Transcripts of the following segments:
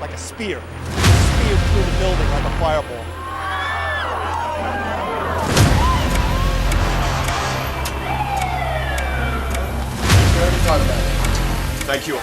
like a spear. Speared through the building like a fireball. Thank you.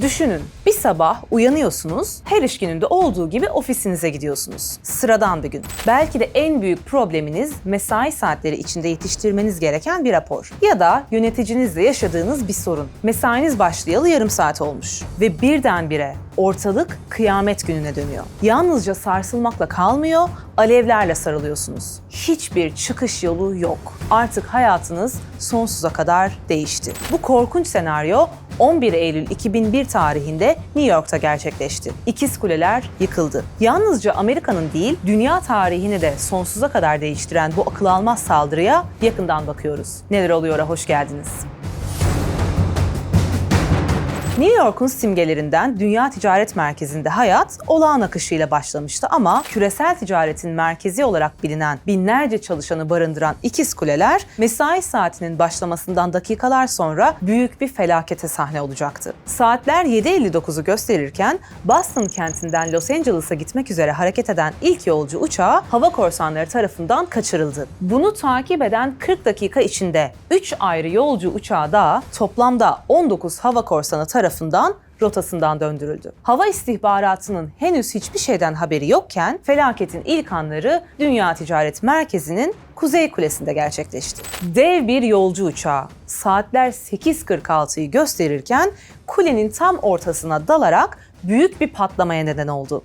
Düşünün, sabah uyanıyorsunuz, her iş gününde olduğu gibi ofisinize gidiyorsunuz. Sıradan bir gün. Belki de en büyük probleminiz mesai saatleri içinde yetiştirmeniz gereken bir rapor. Ya da yöneticinizle yaşadığınız bir sorun. Mesainiz başlayalı yarım saat olmuş. Ve birdenbire ortalık kıyamet gününe dönüyor. Yalnızca sarsılmakla kalmıyor, alevlerle sarılıyorsunuz. Hiçbir çıkış yolu yok. Artık hayatınız sonsuza kadar değişti. Bu korkunç senaryo 11 Eylül 2001 tarihinde New York'ta gerçekleşti. İkiz kuleler yıkıldı. Yalnızca Amerika'nın değil, dünya tarihini de sonsuza kadar değiştiren bu akıl almaz saldırıya yakından bakıyoruz. Neler oluyor'a hoş geldiniz. New York'un simgelerinden Dünya Ticaret Merkezi'nde hayat olağan akışıyla başlamıştı ama küresel ticaretin merkezi olarak bilinen binlerce çalışanı barındıran ikiz kuleler mesai saatinin başlamasından dakikalar sonra büyük bir felakete sahne olacaktı. Saatler 7.59'u gösterirken Boston kentinden Los Angeles'a gitmek üzere hareket eden ilk yolcu uçağı hava korsanları tarafından kaçırıldı. Bunu takip eden 40 dakika içinde 3 ayrı yolcu uçağı daha toplamda 19 hava korsanı tarafından rotasından döndürüldü. Hava istihbaratının henüz hiçbir şeyden haberi yokken felaketin ilk anları Dünya Ticaret Merkezi'nin Kuzey Kulesi'nde gerçekleşti. Dev bir yolcu uçağı saatler 8.46'yı gösterirken kulenin tam ortasına dalarak büyük bir patlamaya neden oldu.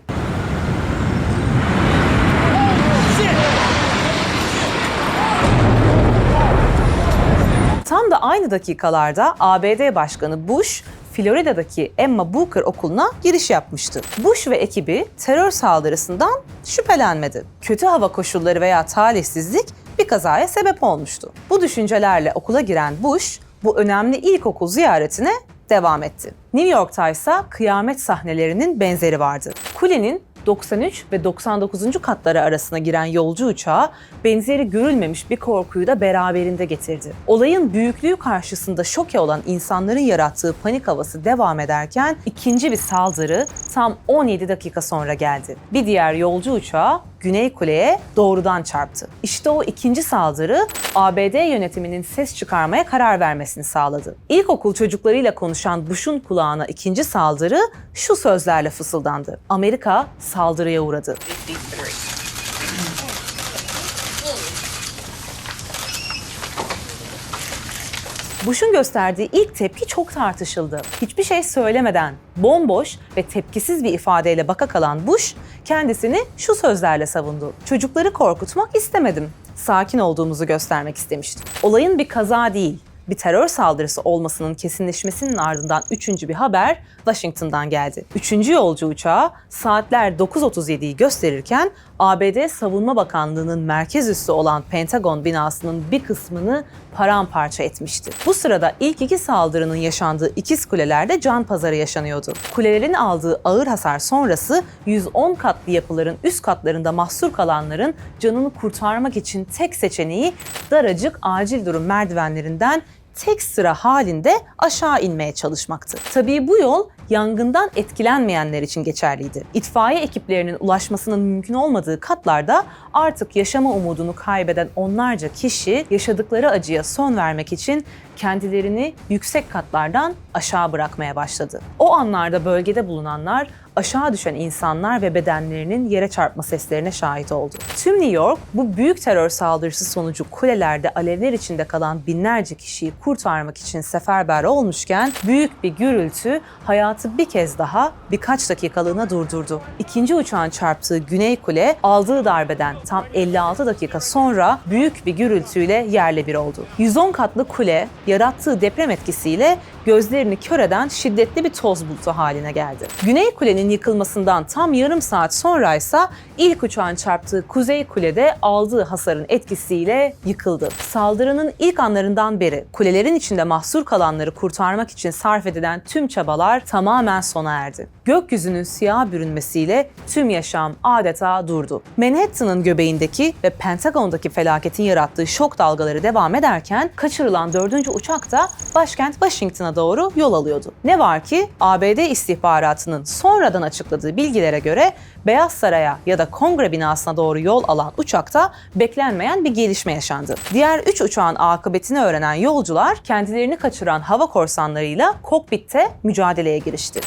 Tam da aynı dakikalarda ABD Başkanı Bush, Florida'daki Emma Booker okuluna giriş yapmıştı. Bush ve ekibi terör saldırısından şüphelenmedi. Kötü hava koşulları veya talihsizlik bir kazaya sebep olmuştu. Bu düşüncelerle okula giren Bush, bu önemli ilkokul ziyaretine devam etti. New York'ta ise kıyamet sahnelerinin benzeri vardı. Kulenin 93 ve 99. katları arasına giren yolcu uçağı benzeri görülmemiş bir korkuyu da beraberinde getirdi. Olayın büyüklüğü karşısında şoke olan insanların yarattığı panik havası devam ederken ikinci bir saldırı tam 17 dakika sonra geldi. Bir diğer yolcu uçağı Güney Kule'ye doğrudan çarptı. İşte o ikinci saldırı ABD yönetiminin ses çıkarmaya karar vermesini sağladı. İlkokul çocuklarıyla konuşan Bush'un kulağına ikinci saldırı şu sözlerle fısıldandı. Amerika saldırıya uğradı. Bush'un gösterdiği ilk tepki çok tartışıldı. Hiçbir şey söylemeden bomboş ve tepkisiz bir ifadeyle baka kalan Bush kendisini şu sözlerle savundu. Çocukları korkutmak istemedim. Sakin olduğumuzu göstermek istemiştim. Olayın bir kaza değil, bir terör saldırısı olmasının kesinleşmesinin ardından üçüncü bir haber Washington'dan geldi. Üçüncü yolcu uçağı saatler 9.37'yi gösterirken ABD Savunma Bakanlığı'nın merkez üssü olan Pentagon binasının bir kısmını paramparça etmişti. Bu sırada ilk iki saldırının yaşandığı ikiz kulelerde can pazarı yaşanıyordu. Kulelerin aldığı ağır hasar sonrası 110 katlı yapıların üst katlarında mahsur kalanların canını kurtarmak için tek seçeneği daracık acil durum merdivenlerinden tek sıra halinde aşağı inmeye çalışmaktı. Tabii bu yol yangından etkilenmeyenler için geçerliydi. İtfaiye ekiplerinin ulaşmasının mümkün olmadığı katlarda artık yaşama umudunu kaybeden onlarca kişi yaşadıkları acıya son vermek için kendilerini yüksek katlardan aşağı bırakmaya başladı. O anlarda bölgede bulunanlar aşağı düşen insanlar ve bedenlerinin yere çarpma seslerine şahit oldu. Tüm New York bu büyük terör saldırısı sonucu kulelerde alevler içinde kalan binlerce kişiyi kurtarmak için seferber olmuşken büyük bir gürültü hayatı bir kez daha birkaç dakikalığına durdurdu. İkinci uçağın çarptığı Güney Kule aldığı darbeden tam 56 dakika sonra büyük bir gürültüyle yerle bir oldu. 110 katlı kule yarattığı deprem etkisiyle gözlerini kör eden şiddetli bir toz bulutu haline geldi. Güney Kule'nin yıkılmasından tam yarım saat sonra ise ilk uçağın çarptığı Kuzey Kule'de aldığı hasarın etkisiyle yıkıldı. Saldırının ilk anlarından beri kulelerin içinde mahsur kalanları kurtarmak için sarf edilen tüm çabalar tamamen sona erdi. gökyüzünün siyah bürünmesiyle tüm yaşam adeta durdu. Manhattan'ın göbeğindeki ve Pentagon'daki felaketin yarattığı şok dalgaları devam ederken kaçırılan dördüncü uçak da başkent Washington'a doğru yol alıyordu. Ne var ki ABD istihbaratının sonradan açıkladığı bilgilere göre Beyaz Saray'a ya da Kongre binasına doğru yol alan uçakta beklenmeyen bir gelişme yaşandı. Diğer üç uçağın akıbetini öğrenen yolcular kendilerini kaçıran hava korsanlarıyla kokpitte mücadeleye girişti.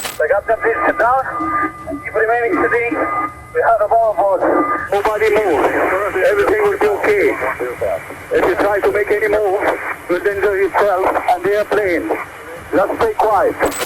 Everything will be okay. If you try to make any move, you'll danger yourself and the airplane.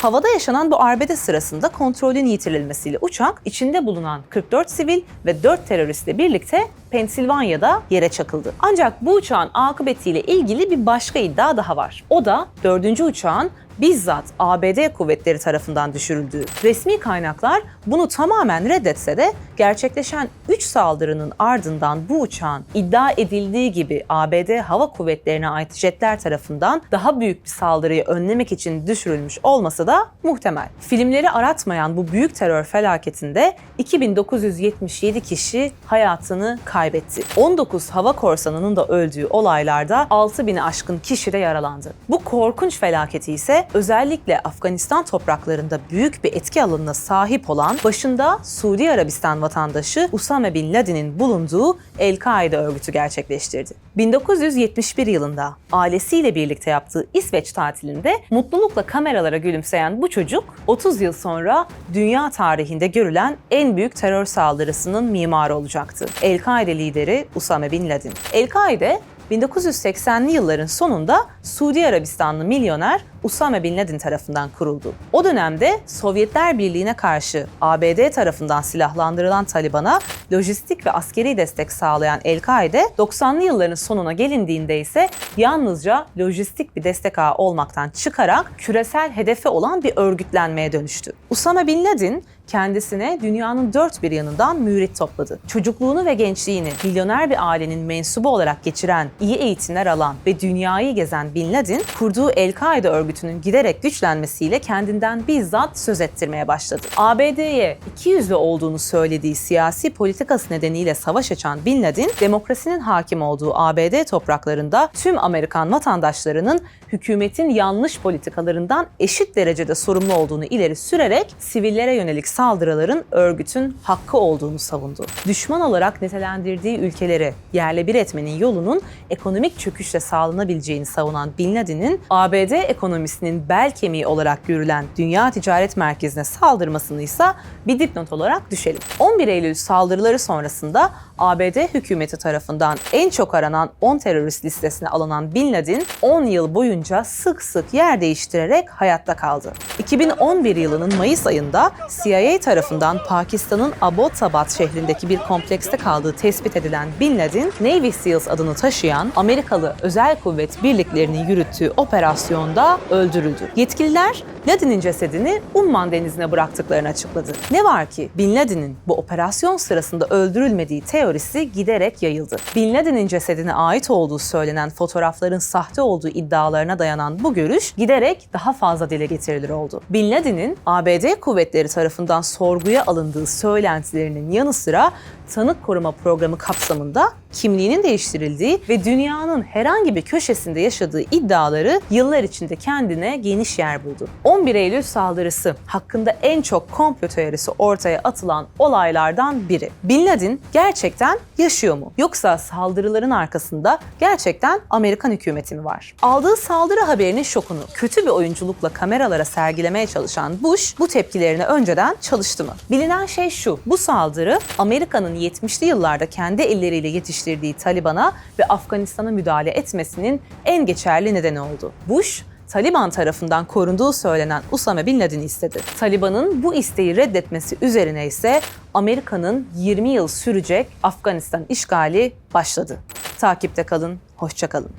Havada yaşanan bu arbede sırasında kontrolün yitirilmesiyle uçak içinde bulunan 44 sivil ve 4 teröristle birlikte Pensilvanya'da yere çakıldı. Ancak bu uçağın akıbetiyle ilgili bir başka iddia daha var. O da 4. uçağın bizzat ABD kuvvetleri tarafından düşürüldüğü. Resmi kaynaklar bunu tamamen reddetse de gerçekleşen 3 saldırının ardından bu uçağın iddia edildiği gibi ABD hava kuvvetlerine ait jetler tarafından daha büyük bir saldırıyı önlemek için düşürülmüş olması da muhtemel. Filmleri aratmayan bu büyük terör felaketinde 2977 kişi hayatını kaybetti. 19 hava korsanının da öldüğü olaylarda 6000'i aşkın kişi de yaralandı. Bu korkunç felaketi ise özellikle Afganistan topraklarında büyük bir etki alanına sahip olan başında Suudi Arabistan vatandaşı Usame Bin Laden'in bulunduğu El-Kaide örgütü gerçekleştirdi. 1971 yılında ailesiyle birlikte yaptığı İsveç tatilinde mutlulukla kameralara gülümseyen bu çocuk 30 yıl sonra dünya tarihinde görülen en büyük terör saldırısının mimarı olacaktı. El-Kaide lideri Usame Bin Laden. El-Kaide 1980'li yılların sonunda Suudi Arabistanlı milyoner Usame Bin Laden tarafından kuruldu. O dönemde Sovyetler Birliği'ne karşı ABD tarafından silahlandırılan Taliban'a lojistik ve askeri destek sağlayan El-Kaide, 90'lı yılların sonuna gelindiğinde ise yalnızca lojistik bir destek ağı olmaktan çıkarak küresel hedefi olan bir örgütlenmeye dönüştü. Usame Bin Laden kendisine dünyanın dört bir yanından mürit topladı. Çocukluğunu ve gençliğini milyoner bir ailenin mensubu olarak geçiren, iyi eğitimler alan ve dünyayı gezen Bin Laden, kurduğu El-Kaide örgütünün giderek güçlenmesiyle kendinden bizzat söz ettirmeye başladı. ABD'ye iki yüzlü olduğunu söylediği siyasi politikası nedeniyle savaş açan Bin Laden, demokrasinin hakim olduğu ABD topraklarında tüm Amerikan vatandaşlarının hükümetin yanlış politikalarından eşit derecede sorumlu olduğunu ileri sürerek sivillere yönelik saldırıların örgütün hakkı olduğunu savundu. Düşman olarak nitelendirdiği ülkeleri yerle bir etmenin yolunun ekonomik çöküşle sağlanabileceğini savunan Bin Laden'in ABD ekonomisinin bel kemiği olarak görülen Dünya Ticaret Merkezi'ne saldırmasını ise bir dipnot olarak düşelim. 11 Eylül saldırıları sonrasında ABD hükümeti tarafından en çok aranan 10 terörist listesine alınan Bin Laden 10 yıl boyunca sık sık yer değiştirerek hayatta kaldı. 2011 yılının Mayıs ayında CIA tarafından Pakistan'ın Abbottabad şehrindeki bir komplekste kaldığı tespit edilen Bin Laden, Navy SEALs adını taşıyan Amerikalı özel kuvvet birliklerinin yürüttüğü operasyonda öldürüldü. Yetkililer Laden'in cesedini Umman denizine bıraktıklarını açıkladı. Ne var ki Bin Laden'in bu operasyon sırasında öldürülmediği teorisi giderek yayıldı. Bin Laden'in cesedine ait olduğu söylenen fotoğrafların sahte olduğu iddialarına dayanan bu görüş giderek daha fazla dile getirilir oldu. Bin Laden'in ABD kuvvetleri tarafından sorguya alındığı söylentilerinin yanı sıra tanık koruma programı kapsamında kimliğinin değiştirildiği ve dünyanın herhangi bir köşesinde yaşadığı iddiaları yıllar içinde kendine geniş yer buldu. 11 Eylül saldırısı hakkında en çok komplo teorisi ortaya atılan olaylardan biri. Bin Laden gerçekten yaşıyor mu? Yoksa saldırıların arkasında gerçekten Amerikan hükümeti mi var? Aldığı saldırı haberinin şokunu kötü bir oyunculukla kameralara sergilemeye çalışan Bush bu tepkilerini önceden çalıştı mı? Bilinen şey şu, bu saldırı Amerika'nın 70'li yıllarda kendi elleriyle yetiştirdiği Taliban'a ve Afganistan'a müdahale etmesinin en geçerli nedeni oldu. Bush, Taliban tarafından korunduğu söylenen Usame Bin Laden'i istedi. Taliban'ın bu isteği reddetmesi üzerine ise Amerika'nın 20 yıl sürecek Afganistan işgali başladı. Takipte kalın, hoşça kalın.